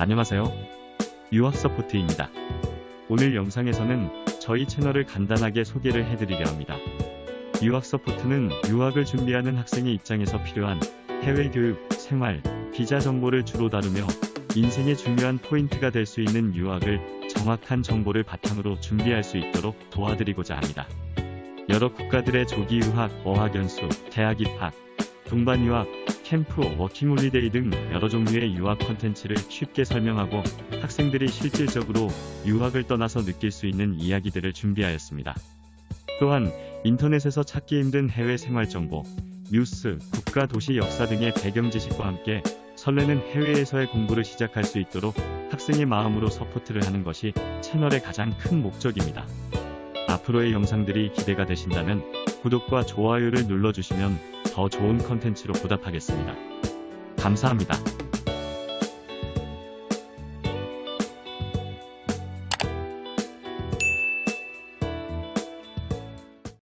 안녕하세요. 유학 서포트입니다. 오늘 영상에서는 저희 채널을 간단하게 소개를 해드리려 합니다. 유학 서포트는 유학을 준비하는 학생의 입장에서 필요한 해외 교육, 생활, 비자 정보를 주로 다루며 인생의 중요한 포인트가 될 수 있는 유학을 정확한 정보를 바탕으로 준비할 수 있도록 도와드리고자 합니다. 여러 국가들의 조기 유학, 어학 연수, 대학 입학, 동반 유학, 캠프, 워킹홀리데이 등 여러 종류의 유학 콘텐츠를 쉽게 설명하고 학생들이 실질적으로 유학을 떠나서 느낄 수 있는 이야기들을 준비하였습니다. 또한 인터넷에서 찾기 힘든 해외 생활 정보, 뉴스, 국가 도시 역사 등의 배경 지식과 함께 설레는 해외에서의 공부를 시작할 수 있도록 학생의 마음으로 서포트를 하는 것이 채널의 가장 큰 목적입니다. 앞으로의 영상들이 기대가 되신다면 구독과 좋아요를 눌러주시면 더 좋은 컨텐츠로 보답하겠습니다. 감사합니다.